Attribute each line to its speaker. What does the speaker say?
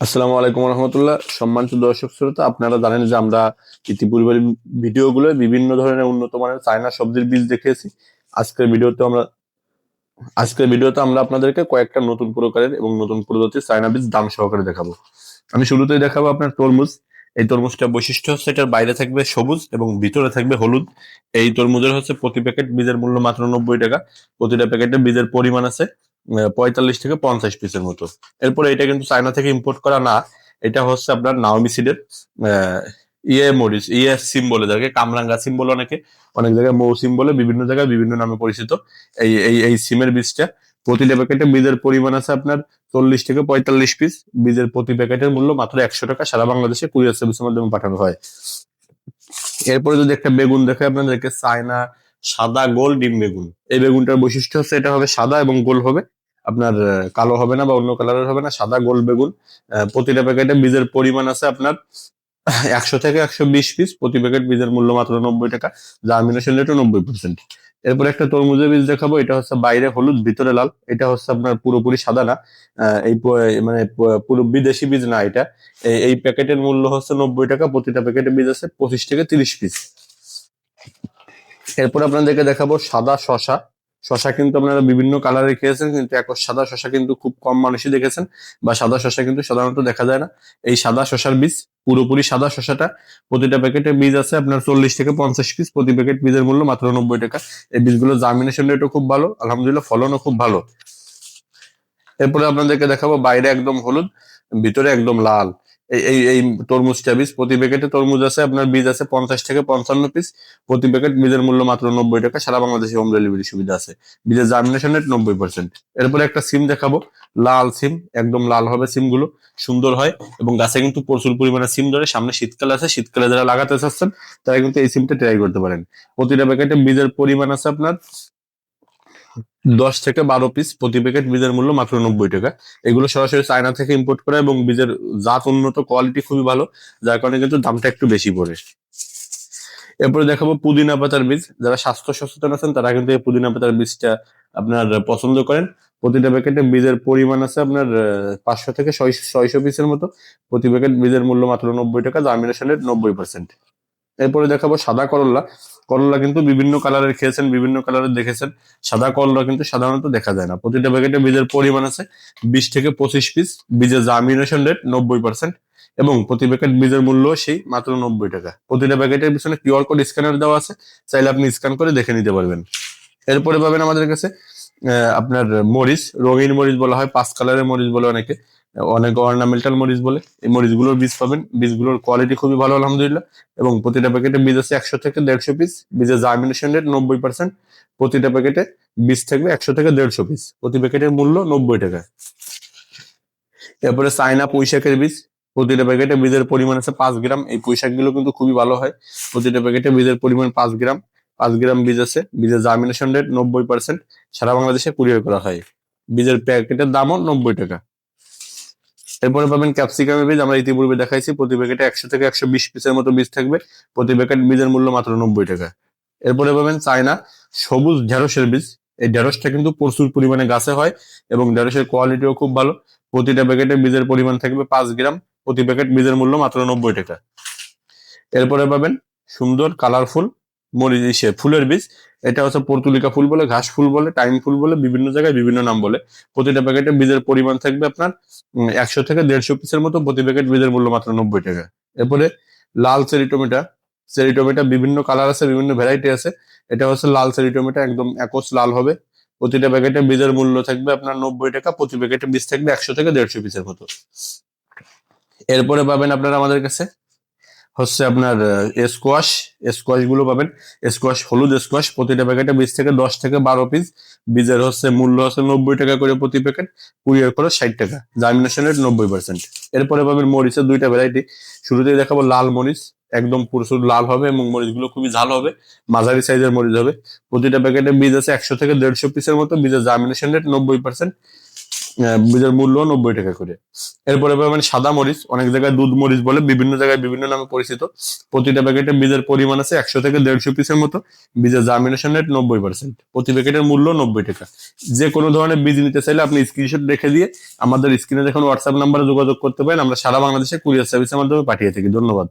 Speaker 1: আসসালামু আলাইকুম রহমতুল্লাহ। সম্মানিত দর্শক শ্রোতা, আপনারা জানেন যে আমরা ইতিপূর্বের ভিডিওগুলো বিভিন্ন ধরনের উন্নত মানের চায়না সবজির বীজ দেখিয়েছি। আজকের ভিডিওতে আমরা আজকের ভিডিওতে আমরা আপনাদেরকে কয়েকটা নতুন প্রকারের এবং নতুন প্রজাতির চায়না বীজ দাম সহকারে দেখাবো। আমি শুরুতেই দেখাবো আপনার তরমুজ। এই তরমুজটা বৈশিষ্ট্য হচ্ছে এটার বাইরে থাকবে সবুজ এবং ভিতরে থাকবে হলুদ। এই তরমুজের হচ্ছে প্রতি প্যাকেট বীজের মূল্য মাত্র নব্বই টাকা। প্রতিটা প্যাকেটে বীজের পরিমাণ আছে। পঁয়তাল্লিশ থেকে পঞ্চাশ পিসের মতো। এরপরে এটা কিন্তু চায়না থেকে ইম্পোর্ট করা না, এটা হচ্ছে আপনার নাওমি সিডের ইয়ে মরিচ ইয়ে সিম বলে যাকে কামরাঙ্গা সিম বলে অনেকে, অনেক জায়গায় মৌ সিম বলে বিভিন্ন জায়গায় বিভিন্ন নামে পরিচিত। এই এই এই সিমের বীজটা প্রতিটা প্যাকেটে বীজের পরিমাণ আছে আপনার চল্লিশ থেকে পঁয়তাল্লিশ পিস বীজের প্রতি প্যাকেটের মূল্য মাত্র একশো টাকা, সারা বাংলাদেশে কুরিয়ার সার্ভিসের মাধ্যমে পাঠানো হয়। এরপরে যদি একটা বেগুন দেখে আপনাদেরকে, চায়না সাদা গোল ডিম বেগুন। এই বেগুনটার বৈশিষ্ট্য হচ্ছে এটা হবে সাদা এবং গোল হবে। আপনার কালো হবে না বা অন্য কালারের হবে না, সাদা, গোল, বেগুন প্রতিটা প্যাকেটে বীজের পরিমাণ আছে আপনার একশো থেকে একশো বিশ পিস প্রতি প্যাকেট বীজের মূল্য মাত্র নব্বই টাকা জার্মিনেশন রেটও নব্বই পার্সেন্ট এরপর একটা তরমুজের বীজ দেখাবো, এটা হচ্ছে বাইরে হলুদ, ভিতরে লাল, এটা হচ্ছে আপনার পুরোপুরি সাদা না এই মানে পুরো বিদেশি বীজ না এটা এই- প্যাকেটের মূল্য হচ্ছে নব্বই টাকা, প্রতিটা প্যাকেটে বীজ আছে পঁচিশ থেকে তিরিশ পিস এরপর আপনাদেরকে দেখাবো সাদা শশা শশা কিন্তু আপনারা বিভিন্ন কালারে খেয়েছেন, কিন্তু এক সাদা শশা কিন্তু খুব কম মানুষই দেখেছেন, বা সাদা শশা কিন্তু সাধারণত দেখা যায় না। এই সাদা শশার বীজ, পুরোপুরি সাদা শশাটা, প্রতিটা প্যাকেটে বীজ আছে আপনার চল্লিশ থেকে পঞ্চাশ পিস প্রতি প্যাকেট বীজের মূল্য মাত্র নব্বই টাকা। এই বীজগুলো জার্মিনেশন রেটও খুব ভালো, আলহামদুলিল্লাহ ফলনও খুব ভালো। এরপরে আপনাদেরকে দেখাবো বাইরে একদম হলুদ, ভিতরে একদম লাল। এই এই তরমুজটা বীজ প্রতি প্যাকেটে তরমুজ আছে, আপনার বীজ আছে পঞ্চাশ থেকে পঞ্চান্ন পিস প্রতি প্যাকেট বীজের মূল্য মাত্র নব্বই টাকা, সারা বাংলাদেশে হোম ডেলিভারি সুবিধা আছে। বীজের জার্মিনেশন রেট নব্বই পার্সেন্ট এরপরে একটা সিম দেখাবো, লাল সিম, একদম লাল হবে সিমগুলো, সুন্দর হয়। এবং গাছে কিন্তু প্রচুর পরিমাণে সিম ধরে, সামনে শীতকাল আছে, শীতকালে যারা লাগাতে চাচ্ছেন, তারা কিন্তু এই সিমটা ট্রাই করতে পারেন। প্রতিটা প্যাকেটে বীজের পরিমাণ আছে আপনার দশ থেকে বারো পিস প্রতি প্যাকেট বীজের মূল্য মাত্র নব্বই টাকা। এগুলো সরাসরি চায়না থেকে ইম্পোর্ট করা এবং বীজের জাত উন্নত কোয়ালিটি খুবই ভালো, যার কারণে কিন্তু দামটা একটু বেশি পড়ে। এরপরে দেখাবো পুদিনা পাতার বীজ। যারা স্বাস্থ্য সচেতন আছেন, তারা কিন্তু এই পুদিনা পাতার বীজটা আপনার পছন্দ করেন। প্রতিটা প্যাকেটে বীজের পরিমাণ আছে আপনার পাঁচশো থেকে ছয়শো পিসের মতো। প্রতি প্যাকেট বীজের মূল্য মাত্র নব্বই টাকা জার্মিনেশন রেট নব্বই পার্সেন্ট এরপরে দেখাবো সাদা করল্লা করল্লা কিন্তু বিভিন্ন কালারের খেয়েছেন, বিভিন্ন কালারের দেখেছেন। সাদা করল্লা কিন্তু সাধারণত দেখা যায় না। প্রতিটা প্যাকেটে বীজের পরিমাণ আছে বিশ থেকে পঁচিশ পিস বীজের জার্মিনেশন রেট নব্বই পার্সেন্ট এবং প্রতি প্যাকেট বীজের মূল্য সেই মাত্র নব্বই টাকা। প্রতিটা প্যাকেটের পিছনে কিউআর কোড স্ক্যানার দেওয়া আছে, চাইলে আপনি স্ক্যান করে দেখে নিতে পারবেন। এরপরে পাবেন আমাদের কাছে আপনার মরিচ, রঙিন মরিচ বলা হয়, পাঁচ কালারের মরিচ বলে অনেকে। অনেক অর্নামেন্টাল মরিচ বলে। এই মরিচগুলোর বীজ পাবেন। বীজগুলোর কোয়ালিটি খুবই ভালো, আলহামদুলিল্লাহ। এবং প্রতিটা প্যাকেটে বীজ আছে একশো থেকে দেড়শো পিস বীজের জার্মিনেশন রেট নব্বই পার্সেন্ট প্রতিটা প্যাকেটে বীজ থাকবে একশো থেকে দেড়শো পিস প্রতি প্যাকেটের মূল্য নব্বই টাকা। এরপরে চায়না পুঁইশাকের বীজ। প্রতিটা প্যাকেটে বীজের পরিমাণ আছে পাঁচ গ্রাম। এই পুঁইশাকগুলো কিন্তু খুবই ভালো হয়। প্রতিটা প্যাকেটে বীজের পরিমাণ পাঁচ গ্রাম। পাঁচ গ্রাম বীজ আছে। বীজের জার্মিনেশন রেট নব্বই পার্সেন্ট সারা বাংলাদেশে কুরিয়ার করা হয়। বীজের প্যাকেটের দামও নব্বই টাকা। এরপরে পাবেন ক্যাপসিকামের বীজ আমরা ইতিপূর্বে দেখাইছি, প্রতি প্যাকেটে একশো থেকে একশো বিশ পিসের মতো বীজ থাকবে। প্রতি প্যাকেট বীজের মূল্য মাত্র নব্বই টাকা। এরপরে পাবেন চায়না, সবুজ ঢেঁড়সের বীজ। এই ঢেঁড়সটা কিন্তু প্রচুর পরিমাণে গাছে হয় এবং ঢেঁড়সের কোয়ালিটিও খুব ভালো। প্রতিটা প্যাকেটে বীজের পরিমাণ থাকবে পাঁচ গ্রাম, প্রতি প্যাকেট বীজের মূল্য মাত্র নব্বই টাকা। এরপরে পাবেন সুন্দর কালারফুল মরিচ ইসে ফুলের বীজ, এটা হচ্ছে পর্তুলিকা ফুল বলে, ঘাস ফুল বলে, টাইম ফুল বলে, বিভিন্ন জায়গায় বিভিন্ন নাম বলে। প্রতিটা প্যাকেটে বীজের পরিমাণ থাকবে আপনার একশো থেকে দেড়শো পিসের মতো। প্রতি প্যাকেট বীজের মূল্য মাত্র নব্বই টাকা। এরপরে লাল চেরি টমেটো চেরি টমেটো বিভিন্ন কালার আছে, বিভিন্ন ভ্যারাইটি আছে। এটা হচ্ছে লাল চেরি টমেটো একদম একস লাল হবে। প্রতিটা প্যাকেটে বীজের মূল্য থাকবে আপনার নব্বই টাকা, প্রতি প্যাকেটে বীজ থাকবে একশো থেকে দেড়শো পিসের মতো। এরপরে পাবেন আপনারা আমাদের কাছে হচ্ছে আপনার স্কোয়াশ স্কোয়াশগুলো পাবেন। স্কোয়াশ হলুদ স্কোয়াশ প্রতিটা প্যাকেটে বীজ থেকে দশ থেকে বারো পিস বীজের হচ্ছে মূল্য হচ্ছে নব্বই টাকা করে প্রতি প্যাকেট কুড়িয়ার করে ষাট টাকা। জার্মিনেশন রেট নব্বই পার্সেন্ট এরপরে পাবেন মরিচের দুইটা ভ্যারাইটি শুরুতেই দেখাবো লাল মরিচ। একদম প্রচুর লাল হবে এবং মরিচগুলো খুবই ঝাল হবে। মাঝারি সাইজের মরিচ হবে। প্রতিটা প্যাকেটে বীজ আছে একশো থেকে দেড়শো পিসের মতো। বীজের জার্মিনেশন রেট নব্বই পার্সেন্ট বীজের মূল্য নব্বই টাকা করে। এরপরে পাবেন সাদা মরিচ, অনেক জায়গায় দুধ মরিচ বলে, বিভিন্ন জায়গায় বিভিন্ন নামে পরিচিত। প্রতিটা প্যাকেটে বীজের পরিমাণ আছে একশো থেকে দেড়শো পিসের মতো। বীজের জার্মিনেশন রেট নব্বই পার্সেন্ট প্রতি প্যাকেটের মূল্য নব্বই টাকা। যে কোনো ধরনের বীজ নিতে চাইলে আপনি স্ক্রিনশট রেখে দিয়ে আমাদের স্ক্রিনে দেখুন হোয়াটসঅ্যাপ নাম্বারে যোগাযোগ করতে পারেন। আমরা সারা বাংলাদেশে কুরিয়ার সার্ভিসের মাধ্যমে পাঠিয়ে থাকি। ধন্যবাদ।